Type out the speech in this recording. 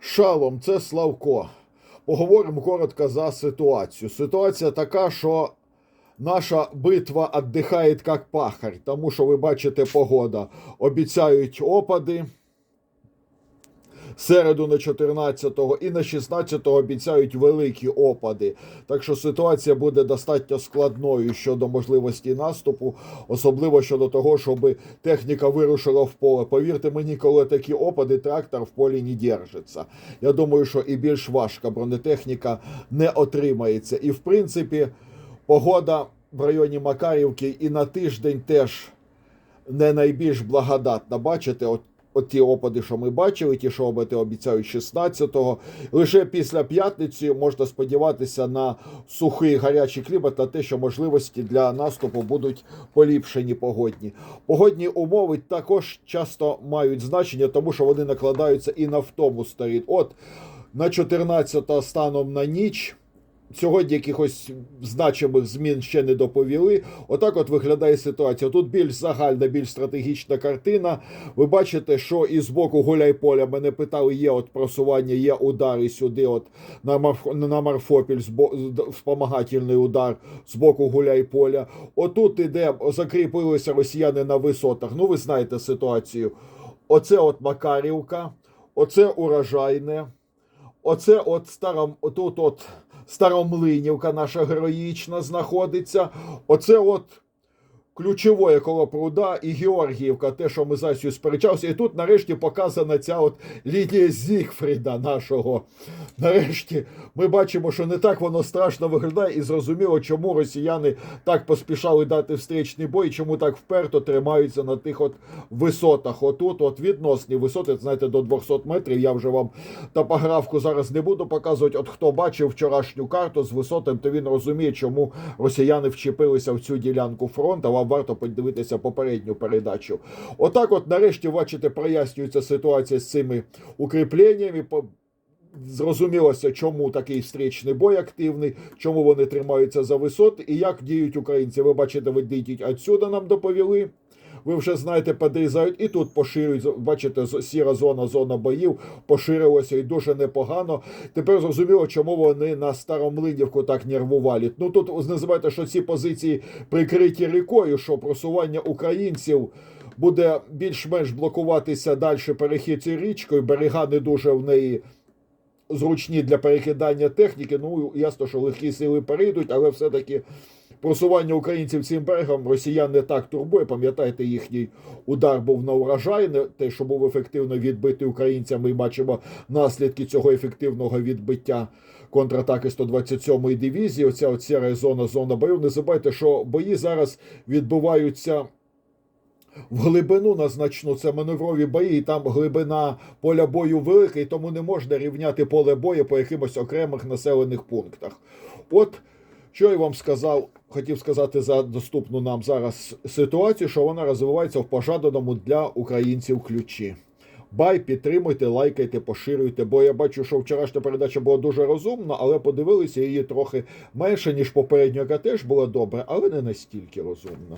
Шалом, це Славко. Поговоримо коротко за ситуацію. Ситуація така, що наша битва віддихає як пахар, тому що ви бачите погода. Обіцяють опади. Середу на 14-го і на 16-го обіцяють великі опади. Так що ситуація буде достатньо складною щодо можливості наступу, особливо щодо того, щоб техніка вирушила в поле. Повірте мені, коли такі опади, трактор в полі не держиться. Я думаю, що і більш важка бронетехніка не отримається. І в принципі, погода в районі Макарівки і на тиждень теж не найбільш благодатна. Бачите, от, от ті опади, що ми бачили, ті, що опади обіцяють 16-го. Лише після п'ятниці можна сподіватися на сухий гарячий клімат, на те, що можливості для наступу будуть поліпшені погодні. Погодні умови також часто мають значення, тому що вони накладаються і на втому сторін. От на 14 станом на ніч. Сьогодні якихось значимих змін ще не доповіли. Отак от виглядає ситуація. Тут більш загальна, більш стратегічна картина. Ви бачите, що і з боку Гуляйполя мене питали, є от просування, є удари сюди, от на, Марф... на Марфопіль, спомагательний удар з боку Гуляйполя. Отут іде, закріпилися росіяни на висотах. Ну, ви знаєте ситуацію. Оце от Макарівка, оце урожайне, оце от старом, отут от. Старомлинівка наша героїчна знаходиться. Оце от ключове коло пруда і Георгіївка, те, що ми зараз сперечався. І тут нарешті показана ця от лінія Зігфріда нашого. Нарешті ми бачимо, що не так воно страшно виглядає, і зрозуміло, чому росіяни так поспішали дати встречний бой, чому так вперто тримаються на тих от висотах. Отут, от відносні висоти, знаєте, до 200 метрів. Я вже вам топографку зараз не буду показувати. От хто бачив вчорашню карту з висотами, то він розуміє, чому росіяни вчепилися в цю ділянку фронту. Вам варто подивитися попередню передачу. Отак, от нарешті, бачите, прояснюється ситуація з цими укріпленнями. Зрозумілося, чому такий встрічний бой активний, чому вони тримаються за висоти і як діють українці. Ви бачите, видіть отсюди нам доповіли. Ви вже знаєте, подрізають і тут поширюють. Бачите, сіра зона, зона боїв поширилася і дуже непогано. Тепер зрозуміло, чому вони на Старомлинівку так нервували. Ну тут називайте, що ці позиції прикриті рікою, що просування українців. Буде більш-менш блокуватися далі перехід цією річкою, берега не дуже в неї зручні для перекидання техніки. Ну, ясно, що легкі сили перейдуть, але все-таки просування українців цим берегом росіян не так турбує. Пам'ятаєте, їхній удар був на урожай, не те, що був ефективно відбитий українцями, і бачимо наслідки цього ефективного відбиття. Контратаки 127-ї дивізії, оця сіра зона, зона боїв. Не забувайте, що бої зараз відбуваються в глибину на значну це маневрові бої, і там глибина поля бою велика, і тому не можна рівняти поле бою по якимось окремих населених пунктах. От що я вам сказав, хотів сказати за доступну нам зараз ситуацію, що вона розвивається в пожаданому для українців ключі. Бай, підтримуйте, лайкайте, поширюйте, бо я бачу, що вчорашня передача була дуже розумна, але подивилися її трохи менше, ніж попередньо, яка теж була добра, але не настільки розумна.